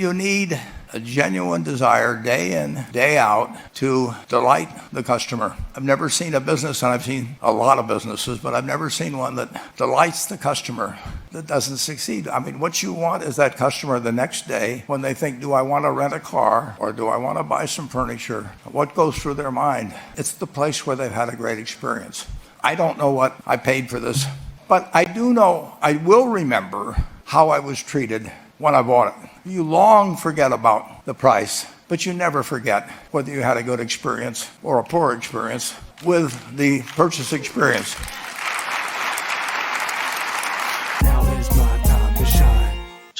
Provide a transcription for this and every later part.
You need a genuine desire day in, day out to delight the customer. I've never seen a business, and I've seen a lot of businesses, but I've never seen one that delights the customer that doesn't succeed. I mean, what you want is that customer the next day when they think, do I want to rent a car or do I want to buy some furniture? What goes through their mind? It's the place where they've had a great experience. I don't know what I paid for this, but I do know I will remember how I was treated when I bought it. You long forget about the price, but you never forget whether you had a good experience or a poor experience with the purchase experience.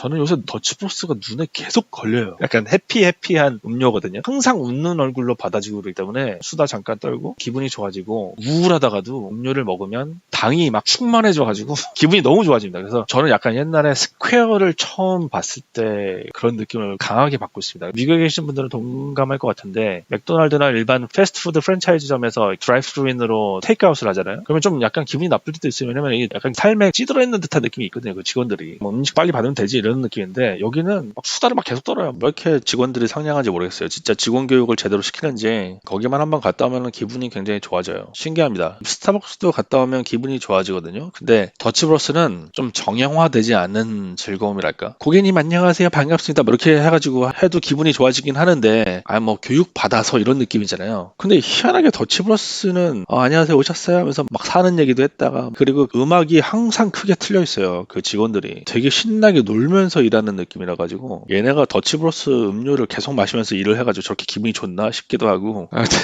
저는 요새 더치버스가 눈에 계속 걸려요. 약간 해피해피한 음료거든요. 항상 웃는 얼굴로 받아주고 그러기 때문에 수다 잠깐 떨고 기분이 좋아지고 우울하다가도 음료를 먹으면 당이 막 충만해져가지고 기분이 너무 좋아집니다. 그래서 저는 약간 옛날에 스퀘어를 처음 봤을 때 그런 느낌을 강하게 받고 있습니다. 미국에 계신 분들은 동감할 것 같은데 맥도날드나 일반 패스트푸드 프랜차이즈점에서 드라이브스루인으로 테이크아웃을 하잖아요. 그러면 좀 약간 기분이 나쁠 때도 있어요. 왜냐면 약간 삶에 찌들어 있는 듯한 느낌이 있거든요. 그 직원들이 뭐 음식 빨리 받으면 되지 이런 느낌인데 여기는 막 수다를 막 계속 떨어요. 왜 이렇게 직원들이 상냥한지 모르겠어요. 진짜 직원 교육을 제대로 시키는지 거기만 한번 갔다 오면 기분이 굉장히 좋아져요. 신기합니다. 스타벅스도 갔다 오면 기분이 좋아지거든요. 근데 더치브러스는 좀 정형화되지 않은 즐거움이랄까. 고객님 안녕하세요 반갑습니다. 뭐 이렇게 해가지고 해도 기분이 좋아지긴 하는데 아 뭐 교육 받아서 이런 느낌이잖아요. 근데 희한하게 더치브러스는 어, 안녕하세요 오셨어요 하면서 막 사는 얘기도 했다가 그리고 음악이 항상 크게 틀려 있어요. 그 직원들이 되게 신나게 놀면 서 일하는 느낌이라 가지고 얘네가 더치브러스 음료를 계속 마시면서 일을 해가지고 저렇게 기분이 좋나 싶기도 하고. 하여튼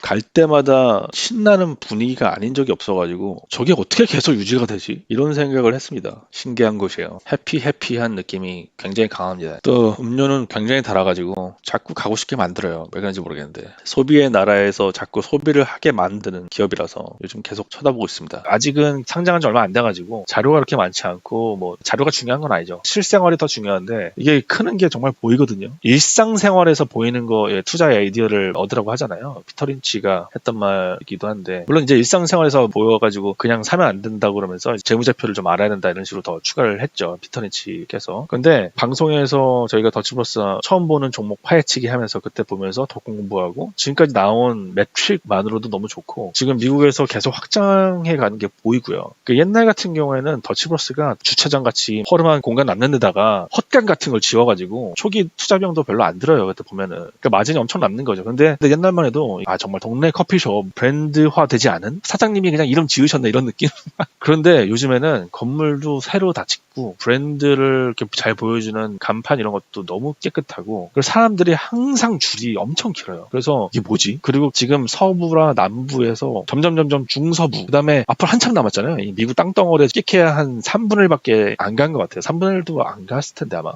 갈 때마다 신나는 분위기가 아닌 적이 없어가지고 저게 어떻게 계속 유지가 되지? 이런 생각을 했습니다. 신기한 곳이에요. 해피 해피한 느낌이 굉장히 강합니다. 또 음료는 굉장히 달아가지고 자꾸 가고 싶게 만들어요. 왜 그런지 모르겠는데 소비의 나라에서 자꾸 소비를 하게 만드는 기업이라서 요즘 계속 쳐다보고 있습니다. 아직은 상장한 지 얼마 안 돼가지고 자료가 그렇게 많지 않고 뭐 자료가 중요한 건 아니죠. 실생활이 더 중요한데 이게 크는 게 정말 보이거든요. 일상생활에서 보이는 거에 투자의 아이디어를 얻으라고 하잖아요. 피터 린 치가 했던 말이기도 한데 물론 이제 일상생활에서 보여가지고 그냥 사면 안 된다고 그러면서 재무제표를 좀 알아야 된다 이런 식으로 더 추가를 했죠. 피터 린치께서. 근데 방송에서 저희가 더치버스 처음 보는 종목 파헤치기 하면서 그때 보면서 더 공부하고 지금까지 나온 매트릭만으로도 너무 좋고 지금 미국에서 계속 확장해 가는 게 보이고요. 그 옛날 같은 경우에는 더치버스가 주차장 같이 허름한 공간 남는 데다가 헛간 같은 걸 지워가지고 초기 투자비용도 별로 안 들어요. 그때 보면은 그러니까 마진이 엄청 남는 거죠. 근데, 근데 옛날만 해도 아 정말 동네 커피숍 브랜드화 되지 않은 사장님이 그냥 이름 지으셨네 이런 느낌. 그런데 요즘에는 건물도 새로 다 짓고 브랜드를 이렇게 잘 보여주는 간판 이런 것도 너무 깨끗하고 그리고 사람들이 항상 줄이 엄청 길어요. 그래서 이게 뭐지? 그리고 지금 서부랑 남부에서 점점 점점 중서부 그다음에 앞으로 한참 남았잖아요. 이 미국 땅덩어리에 찍혀야 한 3분의 1밖에 안 간 것 같아요. 3분의 1도 안 갔을 텐데 아마.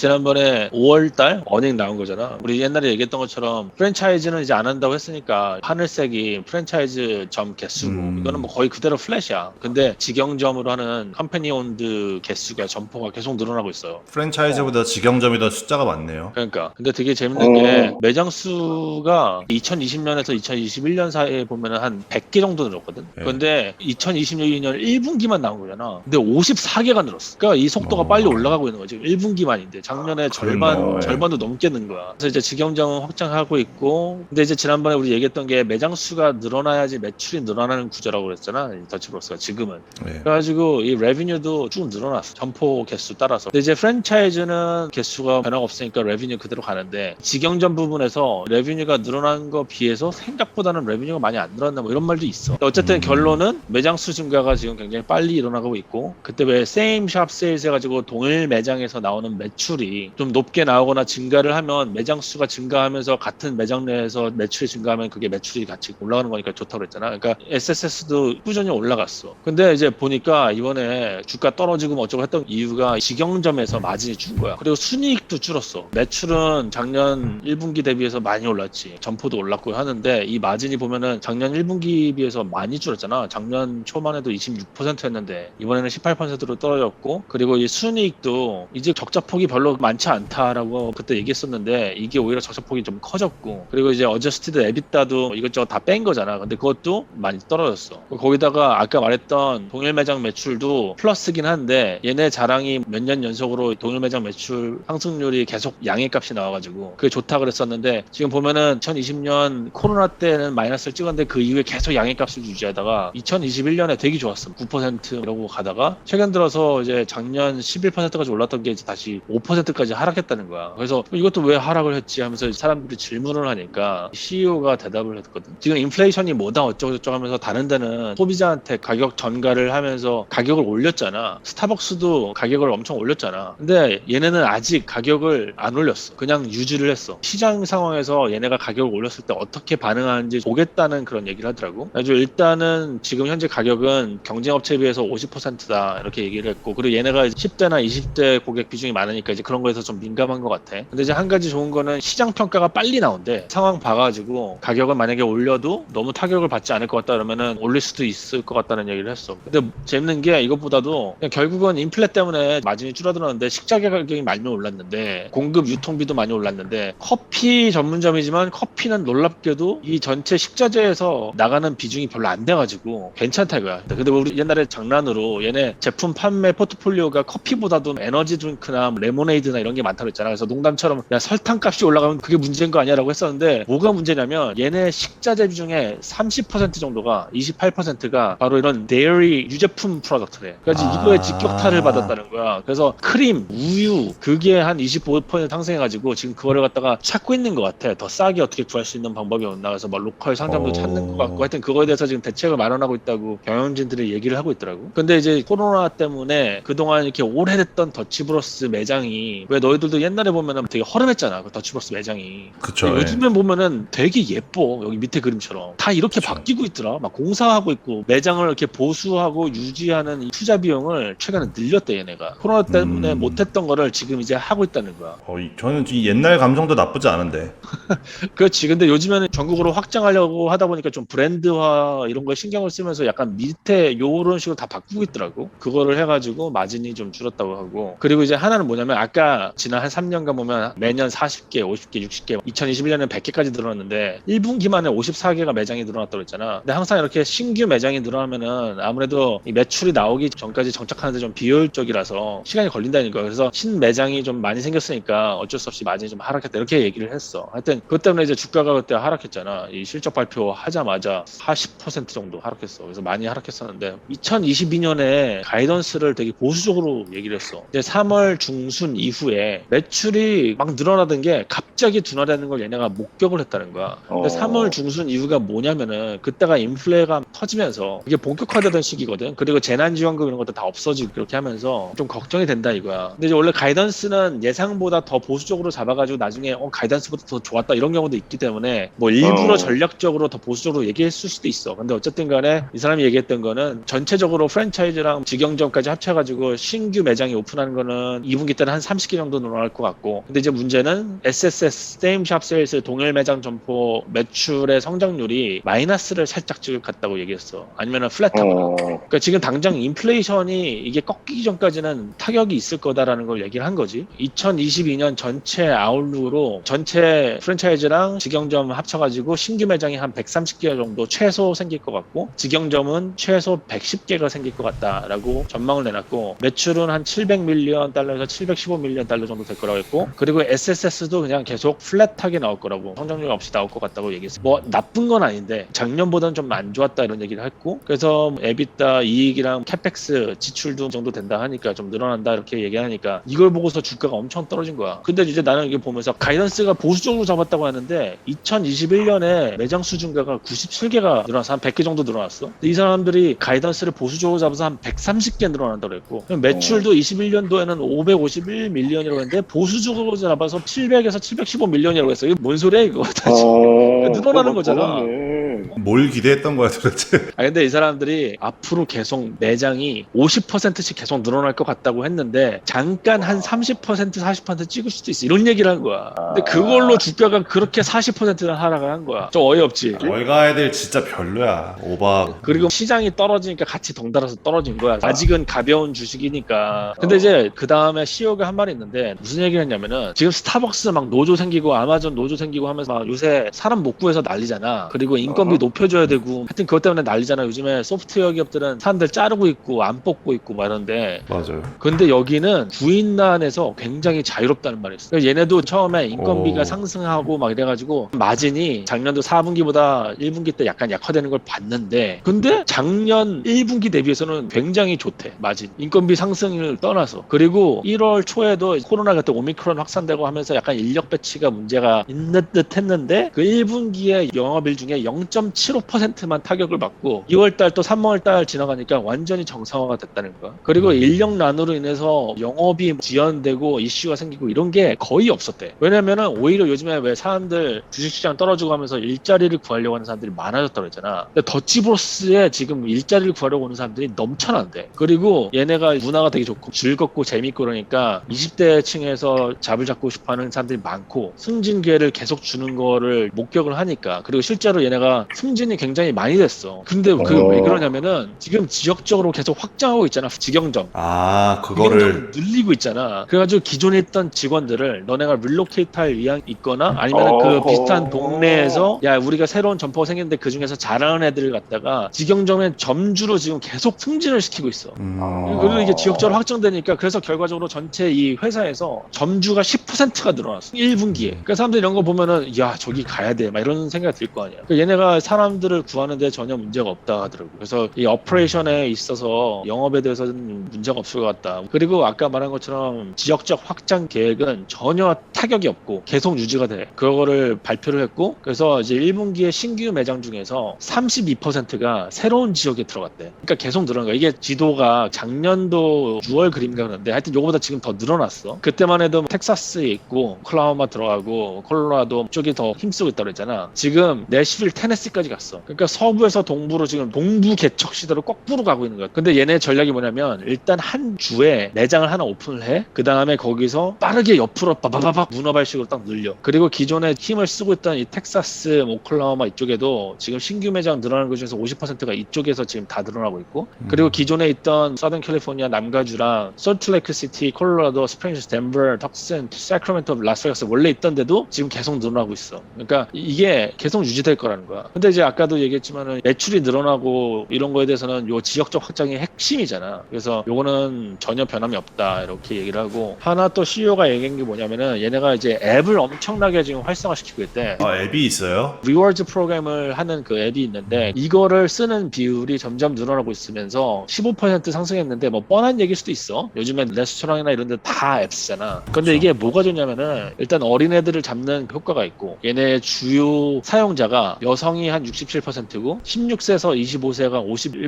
지난번에 5월달 어닝 나온 거잖아. 우리 옛날에 얘기했던 것처럼 프랜차이즈는 이제 안 한다고 했으니까 하늘색이 프랜차이즈 점 개수고 음. 이거는 뭐 거의 그대로 플랫이야. 근데 직영점으로 하는 컴퍼니 온드 개수가 점포가 계속 늘어나고 있어요. 프랜차이즈보다 직영점이 더 숫자가 많네요. 그러니까 근데 되게 재밌는 게 매장 수가 2020년에서 2021년 사이에 보면은 한 100개 정도 늘었거든. 네. 근데 2026년 1분기만 나온 거잖아. 근데 54개가 늘었어. 그러니까 이 속도가 어. 빨리 올라가고 있는 거지. 1분기만인데 작년에 절반 그렇네요. 절반도 넘게 는 거야. 그래서 이제 직영점은 확장하고 있고 근데 이제 지난번에 우리 얘기했던 게 매장 수가 늘어나야지 매출이 늘어나는 구조라고 그랬잖아. 이 더치브로스가 지금은. 네. 그래가지고 이 레비뉴도 쭉 늘어났어. 점포 개수 따라서. 근데 이제 프랜차이즈는 개수가 변화가 없으니까 레비뉴 그대로 가는데 직영점 부분에서 레비뉴가 늘어난 거 비해서 생각보다는 레비뉴가 많이 안 늘었나 뭐 이런 말도 있어. 어쨌든 음. 결론은 매장 수 증가가 지금 굉장히 빨리 일어나고 있고 그때 왜 세임 샵 세일즈 해가지고 동일 매장에서 나오는 매출 이 좀 높게 나오거나 증가를 하면 매장 수가 증가하면서 같은 매장 내에서 매출이 증가하면 그게 매출이 같이 올라가는 거니까 좋다고 그랬잖아. 그러니까 SSS도 꾸준히 올라갔어. 근데 이제 보니까 이번에 주가 떨어지고 뭐 어쩌고 했던 이유가 직영점에서 마진이 준 거야. 그리고 순이익도 줄었어. 매출은 작년 1분기 대비해서 많이 올랐지. 점포도 올랐고 하는데 이 마진이 보면은 작년 1분기 비해서 많이 줄었잖아. 작년 초만 해도 26%였는데 이번에는 18%로 떨어졌고 그리고 이 순이익도 이제 적자 폭이 별로 별로 많지 않다라고 그때 얘기했었는데 이게 오히려 적자폭이 좀 커졌고 그리고 이제 어저스티드 에비타도 이것저것 다 뺀 거잖아. 근데 그것도 많이 떨어졌어. 거기다가 아까 말했던 동일 매장 매출도 플러스긴 한데 얘네 자랑이 몇 년 연속으로 동일 매장 매출 상승률이 계속 양해값이 나와가지고 그게 좋다 그랬었는데 지금 보면은 2020년 코로나 때는 마이너스를 찍었는데 그 이후에 계속 양해값을 유지하다가 2021년에 되게 좋았어. 9% 이러고 가다가 최근 들어서 이제 작년 11%까지 올랐던 게 이제 다시 5% 까지 하락했다는 거야. 그래서 이것도 왜 하락을 했지 하면서 사람들이 질문을 하니까 CEO가 대답을 했거든. 지금 인플레이션이 뭐다 어쩌고저쩌고 하면서 다른 데는 소비자한테 가격 전가를 하면서 가격을 올렸잖아. 스타벅스도 가격을 엄청 올렸잖아. 근데 얘네는 아직 가격을 안 올렸어. 그냥 유지를 했어. 시장 상황에서 얘네가 가격을 올렸을 때 어떻게 반응하는지 보겠다는 그런 얘기를 하더라고. 그래서 일단은 지금 현재 가격은 경쟁업체에 비해서 50%다 이렇게 얘기를 했고 그리고 얘네가 10대나 20대 고객 비중이 많으니까 이제 그런 거에서 좀 민감한 것 같아. 근데 이제 한 가지 좋은 거는 시장 평가가 빨리 나온대. 상황 봐가지고 가격을 만약에 올려도 너무 타격을 받지 않을 것 같다 그러면은 올릴 수도 있을 것 같다는 얘기를 했어. 근데 재밌는 게 이것보다도 결국은 인플레 때문에 마진이 줄어들었는데 식자재 가격이 많이 올랐는데 공급 유통비도 많이 올랐는데 커피 전문점이지만 커피는 놀랍게도 이 전체 식자재에서 나가는 비중이 별로 안 돼가지고 괜찮다 이거야. 근데 우리 옛날에 장난으로 얘네 제품 판매 포트폴리오가 커피보다도 에너지 드링크나 레 모네이드나 이런 게 많다고 했잖아. 그래서 농담처럼 야 설탕 값이 올라가면 그게 문제인 거 아니야라고 했었는데 뭐가 문제냐면 얘네 식자재 비중의 30% 정도가 28%가 바로 이런 데이리 유제품 프로덕트래. 그래서 아. 이거에 직격탄을 받았다는 거야. 그래서 크림, 우유 그게 한 25% 상승해가지고 지금 그거를 갖다가 찾고 있는 것 같아. 더 싸게 어떻게 구할 수 있는 방법이 없나 그래서 막 로컬 상점도 어. 찾는 것 같고 하여튼 그거에 대해서 지금 대책을 마련하고 있다고 경영진들이 얘기를 하고 있더라고. 근데 이제 코로나 때문에 그동안 이렇게 오래됐던 더치브로스 매장이 왜 너희들도 옛날에 보면은 되게 허름했잖아. 그 더치브로스 매장이. 그쵸. 근데 예. 요즘엔 보면은 되게 예뻐 여기 밑에 그림처럼 다 이렇게 그쵸. 바뀌고 있더라 막 공사하고 있고 매장을 이렇게 보수하고 유지하는 이 투자 비용을 최근에 늘렸대 얘네가 코로나 때문에 음. 못했던 거를 지금 이제 하고 있다는 거야 어, 이- 저는 이 옛날 감성도 나쁘지 않은데. 그렇지 근데 요즘에는 전국으로 확장하려고 하다 보니까 좀 브랜드화 이런 거에 신경을 쓰면서 약간 밑에 요런 식으로 다 바꾸고 있더라고 그거를 해가지고 마진이 좀 줄었다고 하고 그리고 이제 하나는 뭐냐면 아까 지난 한 3년간 보면 매년 40개 50개 60개 2021년에 100개까지 늘어났는데 1분기 만에 54개가 매장이 늘어났다고 했잖아. 근데 항상 이렇게 신규 매장이 늘어나면은 아무래도 이 매출이 나오기 전까지 정착하는데 좀 비효율적이라서 시간이 걸린다니까. 그래서 신매장이 좀 많이 생겼으니까 어쩔 수 없이 마진이 좀 하락했다 이렇게 얘기를 했어. 하여튼 그것 때문에 이제 주가가 그때 하락했잖아. 이 실적 발표 하자마자 40% 정도 하락했어. 그래서 많이 하락했었는데 2022년에 가이던스를 되게 보수적으로 얘기를 했어. 이제 3월 중순 이후에 매출이 막 늘어나던 게 갑자기 둔화되는 걸 얘네가 목격을 했다는 거야 근데 3월 중순 이후가 뭐냐면은 그때가 인플레가 터지면서 이게 본격화되던 시기거든. 그리고 재난지원금 이런 것도 다 없어지고 그렇게 하면서 좀 걱정이 된다 이거야. 근데 이제 원래 가이던스는 예상보다 더 보수적으로 잡아가지고 나중에 어 가이던스보다 더 좋았다 이런 경우도 있기 때문에 뭐 일부러 어. 전략적으로 더 보수적으로 얘기했을 수도 있어. 근데 어쨌든 간에 이 사람이 얘기했던 거는 전체적으로 프랜차이즈랑 직영점까지 합쳐가지고 신규 매장이 오픈하는 거는 2분기 때는 한 30개 정도 늘어날 것 같고 근데 이제 문제는 SSS Shop Sales 동일 매장 점포 매출의 성장률이 마이너스를 살짝 찍을 같다고 얘기했어. 아니면은 플랫하거나. 어, 그러니까 지금 당장 인플레이션이 이게 꺾이기 전까지는 타격이 있을 거다라는 걸 얘기를 한 거지. 2022년 전체 아웃룩으로 전체 프랜차이즈랑 직영점 합쳐가지고 신규 매장이 한 130개 정도 최소 생길 것 같고 직영점은 최소 110개가 생길 것 같다라고 전망을 내놨고 매출은 한 700밀리언 달러에서 715 밀리언 달러 정도 될 거라고 했고 그리고 SSS도 그냥 계속 플랫하게 나올 거라고 성장률 없이 나올 것 같다고 얘기했어요. 뭐 나쁜 건 아닌데 작년보다는 좀 안 좋았다 이런 얘기를 했고 그래서 에비타 이익이랑 캐펙스 지출도 이 정도 된다 하니까 좀 늘어난다 이렇게 얘기하니까 이걸 보고서 주가가 엄청 떨어진 거야. 근데 이제 나는 이게 보면서 가이던스가 보수적으로 잡았다고 하는데 2021년에 매장 수준가가 97개가 늘어나서 한 100개 정도 늘어났어. 이 사람들이 가이던스를 보수적으로 잡아서 한 130개 늘어난다고 그럼 매출도 21년도에는 551 밀리언이라고 했는데 보수적으로 잡아서 700에서 715밀리언이라고 했어. 이게 뭔 소리야 이거? 어, 늘어나는 어, 거잖아. 그렇네. 뭘 기대했던 거야 도대체? 아 근데 이 사람들이 앞으로 계속 매장이 50%씩 계속 늘어날 것 같다고 했는데 잠깐 한 30% 40% 찍을 수도 있어 이런 얘기를 한 거야. 근데 그걸로 주가가 그렇게 40%나 하락을 한 거야. 좀 어이없지. 월가 애들 진짜 별로야. 오바. 그리고 시장이 떨어지니까 같이 덩달아서 떨어진 거야. 아직은 가벼운 주식이니까. 근데 이제 그 다음에 CEO가 한 말이 있는데 무슨 얘기를 했냐면은 지금 스타벅스 막 노조 생기고 아마존 노조 생기고 하면서 막 요새 사람 못 구해서 난리잖아. 그리고 인건비 높여줘야 되고 하여튼 그것 때문에 난리잖아. 요즘에 소프트웨어 기업들은 사람들 자르고 있고 안 뽑고 있고 막 이런데 맞아요. 근데 여기는 구인난에서 굉장히 자유롭다는 말이 있어. 그래서 얘네도 처음에 인건비가 오. 상승하고 막 이래가지고 마진이 작년도 4분기보다 1분기 때 약간 약화되는 걸 봤는데 근데 작년 1분기 대비해서는 굉장히 좋대 마진. 인건비 상승을 떠나서 그리고 1월 초에도 코로나가 또 오미크론 확산되고 하면서 약간 인력 배치가 문제가 있는 듯 했는데 그 1분기에 영업일 중에 0.75%만 타격을 받고 2월달 또 3월달 지나가니까 완전히 정상화가 됐다는 거야. 그리고 인력난으로 인해서 영업이 지연되고 이슈가 생기고 이런 게 거의 없었대. 왜냐면은 오히려 요즘에 왜 사람들 주식시장 떨어지고 하면서 일자리를 구하려고 하는 사람들이 많아졌다고 그랬잖아. 근데 더치브로스에 지금 일자리를 구하려고 오는 사람들이 넘쳐난대. 그리고 얘네가 문화가 되게 좋고 즐겁고 재밌고 그러니까 20대 층에서 잡을 잡고 싶어 하는 사람들이 많고 승진 기회를 계속 주는 거를 목격을 하니까 그리고 실제로 얘네가 승진이 굉장히 많이 됐어. 근데 그왜 그러냐면은 지금 지역적으로 계속 확장하고 있잖아. 직영점. 아 그거를 직영점을 늘리고 있잖아. 그래가지고 기존에 있던 직원들을 너네가 릴로케이트 할 의향 있거나 아니면 그 어허. 비슷한 동네에서 야 우리가 새로운 점포가 생겼는데 그 중에서 잘하는 애들을 갖다가 직영점의 점주로 지금 계속 승진을 시키고 있어. 음... 그리고 이게 지역적으로 확정되니까 그래서 결과적으로 전체 이 회사에서 점주가 10%가 늘어났어. 1분기에. 그러니까 사람들이 이런 거 보면은 야 저기 가야 돼. 막 이런 생각이 들 거 아니야. 그러니까 얘네가 사람들을 구하는데 전혀 문제가 없다 하더라고. 그래서 이 어퍼레이션에 있어서 영업에 대해서는 문제가 없을 것 같다. 그리고 아까 말한 것처럼 지역적 확장 계획은 전혀 타격이 없고 계속 유지가 돼. 그거를 발표를 했고 그래서 이제 1분기에 신규 매장 중에서 32%가 새로운 지역에 들어갔대. 그러니까 계속 늘어난 거야. 이게 지도가 작년도 6월 그림인가 그런데 하여튼 요거보다 지금 더 늘어났어. 그때만 해도 텍사스에 있고 클라우마 들어가고 콜로라도 쪽이 더 힘쓰고 있다고 그랬잖아. 지금 내시빌 테네시 까지 갔어. 그러니까 서부에서 동부로 지금 동부 개척 시대로 거꾸로 가고 있는 거야. 근데 얘네 전략이 뭐냐면 일단 한 주에 매장을 하나 오픈을 해. 그 다음에 거기서 빠르게 옆으로 빠바바박 문어발식으로 딱 늘려. 그리고 기존에 힘을 쓰고 있던 이 텍사스, 오클라호마 이쪽에도 지금 신규 매장 늘어나는 것 중에서 50%가 이쪽에서 지금 다 늘어나고 있고 그리고 기존에 있던 서든 캘리포니아 남가주랑 솔트레이크 시티, 콜로라도, 스프링스, 덴버, 턱슨, 사크라멘토, 라스베가스 원래 있던 데도 지금 계속 늘어나고 있어. 그러니까 이게 계속 유지될 거라는 거야. 근데 이제 아까도 얘기했지만은 매출이 늘어나고 이런 거에 대해서는 요 지역적 확장이 핵심이잖아. 그래서 요거는 전혀 변함이 없다 이렇게 얘기를 하고 하나 또 CEO가 얘기한 게 뭐냐면은 얘네가 이제 앱을 엄청나게 지금 활성화시키고 있대. 아 앱이 있어요? 리워즈 프로그램을 하는 그 앱이 있는데 이거를 쓰는 비율이 점점 늘어나고 있으면서 15% 상승했는데 뭐 뻔한 얘기일 수도 있어. 요즘엔 레스토랑이나 이런 데 다앱 쓰잖아. 근데 이게 뭐가 좋냐면은 일단 어린애들을 잡는 효과가 있고 얘네 주요 사용자가 여성이 한 67%고 16세에서 25세가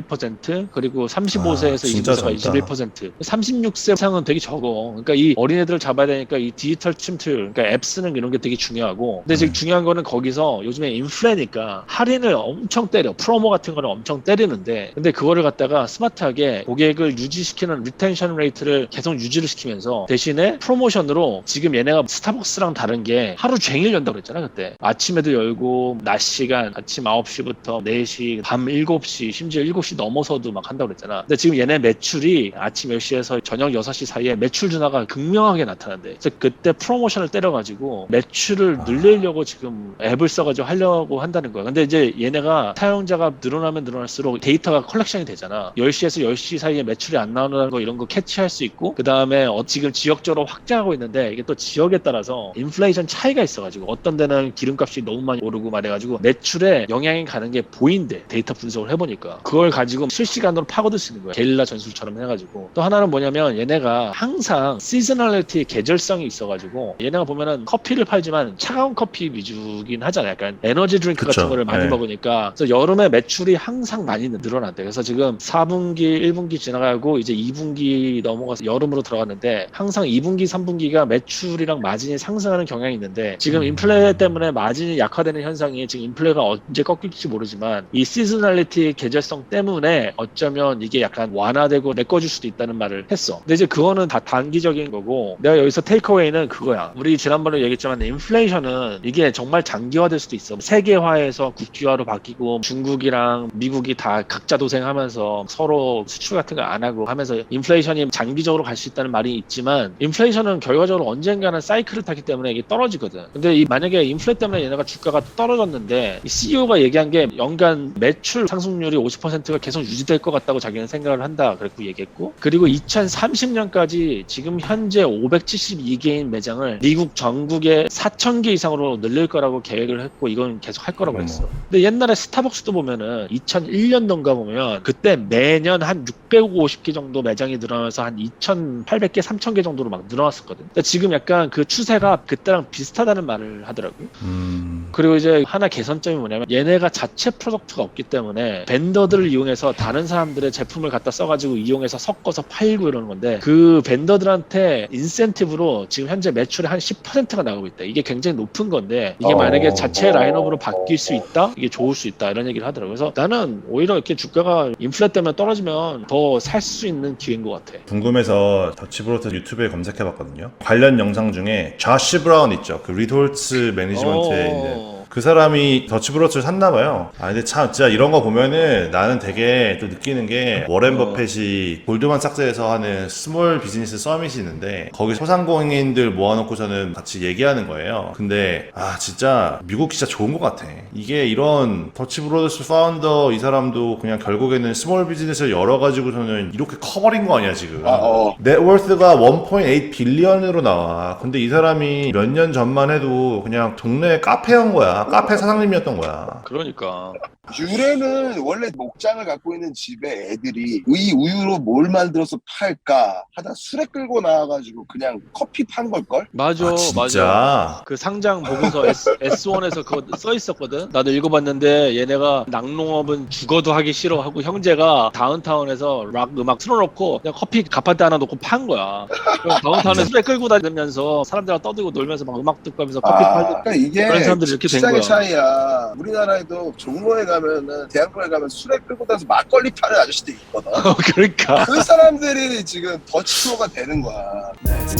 51% 그리고 35세에서 아, 진짜 25세가 젊다. 21% 36세 이상은 되게 적어. 그러니까 이 어린애들을 잡아야 되니까 이 디지털 침투, 그러니까 앱 쓰는 이런 게 되게 중요하고. 근데 지금 중요한 거는 거기서 요즘에 인플레니까 할인을 엄청 때려. 프로모 같은 거를 엄청 때리는데 근데 그거를 갖다가 스마트하게 고객을 유지시키는 리텐션 레이트를 계속 유지를 시키면서 대신에 프로모션으로 지금 얘네가 스타벅스랑 다른 게 하루 종일 연다고 그랬잖아 그때 아침에도 열고 낮 시간 아침 9시부터 4시 밤 7시 심지어 7시 넘어서도 막 한다고 그랬잖아. 근데 지금 얘네 매출이 아침 10시에서 저녁 6시 사이에 매출 둔화가 극명하게 나타난대. 그래서 그때 프로모션을 때려가지고 매출을 늘리려고 지금 앱을 써가지고 하려고 한다는 거야. 근데 이제 얘네가 사용자가 늘어나면 늘어날수록 데이터가 컬렉션이 되잖아. 10시에서 10시 사이에 매출이 안 나오는 거 이런 거 캐치할 수 있고 그 다음에 어, 지금 지역적으로 확장하고 있는데 이게 또 지역에 따라서 인플레이션 차이가 있어가지고 어떤 데는 기름값이 너무 많이 오르고 말해가지고 매출에 영향이 가는 게 보인대 데이터 분석을 해보니까. 그걸 가지고 실시간으로 파고들 수 있는 거야. 게릴라 전술처럼 해가지고. 또 하나는 뭐냐면 얘네가 항상 시즈널리티 계절성이 있어가지고 얘네가 보면은 커피를 팔지만 차가운 커피 위주긴 하잖아. 약간 에너지 드링크 그쵸. 같은 거를 많이 네. 먹으니까. 그래서 여름에 매출이 항상 많이 늘어났대. 그래서 지금 4분기 1분기 지나가고 이제 2분기 넘어가서 여름으로 들어갔는데 항상 2분기 3분기가 매출이랑 마진이 상승하는 경향이 있는데 지금 인플레 때문에 마진이 약화되는 현상이 지금 인플레가 어- 언제 꺾일지 모르지만 이 시즈널리티 계절성 때문에 어쩌면 이게 약간 완화되고 메꿔줄 수도 있다는 말을 했어. 근데 이제 그거는 다 단기적인 거고 내가 여기서 테이크어웨이는 그거야. 우리 지난번에 얘기했지만 인플레이션은 이게 정말 장기화될 수도 있어. 세계화에서 국지화로 바뀌고 중국이랑 미국이 다 각자 도생하면서 서로 수출 같은 거 안 하고 하면서 인플레이션이 장기적으로 갈 수 있다는 말이 있지만 인플레이션은 결과적으로 언젠가는 사이클을 타기 때문에 이게 떨어지거든. 근데 이 만약에 인플레 때문에 얘네가 주가가 떨어졌는데 이 CEO가 얘기한 게 연간 매출 상승률이 50%가 계속 유지될 것 같다고 자기는 생각을 한다. 그랬고 얘기했고 그리고 2030년까지 지금 현재 572개인 매장을 미국 전국에 4,000개 이상으로 늘릴 거라고 계획을 했고 이건 계속 할 거라고. 했어. 근데 옛날에 스타벅스도 보면은 2001년도인가 보면 그때 매년 한 650개 정도 매장이 늘어나면서 한 2,800개, 3,000개 정도로 막 늘어났었거든. 근데 지금 약간 그 추세가 그때랑 비슷하다는 말을 하더라고요. 음. 그리고 이제 하나 개선점이 뭐냐면 얘네가 자체 프로덕트가 없기 때문에 벤더들을 이용해서 다른 사람들의 제품을 갖다 써가지고 이용해서 섞어서 팔고 이러는 건데 그 벤더들한테 인센티브로 지금 현재 매출의 한 10%가 나가고 있다. 이게 굉장히 높은 건데 이게 어. 만약에 자체 라인업으로 바뀔 수 있다? 이게 좋을 수 있다. 이런 얘기를 하더라고요. 그래서 나는 오히려 이렇게 주가가 인플레 때문에 떨어지면 더 살 수 있는 기회인 것 같아. 궁금해서 더치브로트 유튜브에 검색해봤거든요. 관련 영상 중에 좌시 브라운 있죠. 그 리돌츠 매니지먼트에 어. 있는 그 사람이 더치브로트를 샀나 봐요. 아 근데 참 진짜 이런 거 보면은 나는 되게 또 느끼는 게 워렌 어. 버펫이 골드만 삭스에서 하는 스몰 비즈니스 서밋이 있는데 거기 소상공인들 모아놓고서는 같이 얘기하는 거예요. 근데 아 진짜 미국 진짜 좋은 것 같아. 이게 이런 더치브로더스 파운더 이 사람도 그냥 결국에는 스몰 비즈니스를 열어가지고서는 이렇게 커버린 거 아니야 지금. 아, 어. 넷워스가 1.8 빌리언으로 나와. 근데 이 사람이 몇 년 전만 해도 그냥 동네 카페인 거야. 카페 사장님이었던 거야. 그러니까. 유래는 원래 목장을 갖고 있는 집에 애들이 이 우유로 뭘 만들어서 팔까 하다 술에 끌고 나와가지고 그냥 커피 판 걸걸? 맞아, 아 맞아. 진짜. 그 상장 보고서 S, S1에서 그거 써 있었거든. 나도 읽어봤는데 얘네가 낙농업은 죽어도 하기 싫어하고 형제가 다운타운에서 락 음악 틀어놓고 그냥 커피 가판대 하나 놓고 판 거야. 그럼 다운타운에 술에 끌고 다니면서 사람들이랑 떠들고 놀면서 막 음악 듣고 하면서 커피 아, 팔고. 그러니까 이게 그런 사람들이 이렇게 된 시장의 거야. 차이야. 우리나라에도 종로에 가 면은 대학로에 가면 술에 끌고 다서 막걸리 파는 아저씨도 있거든. 그러니까. 그 사람들이 지금 더치프로가 되는 거야.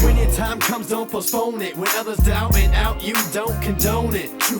When your time comes, don't postpone it. When others doubt and out, you don't condone it. True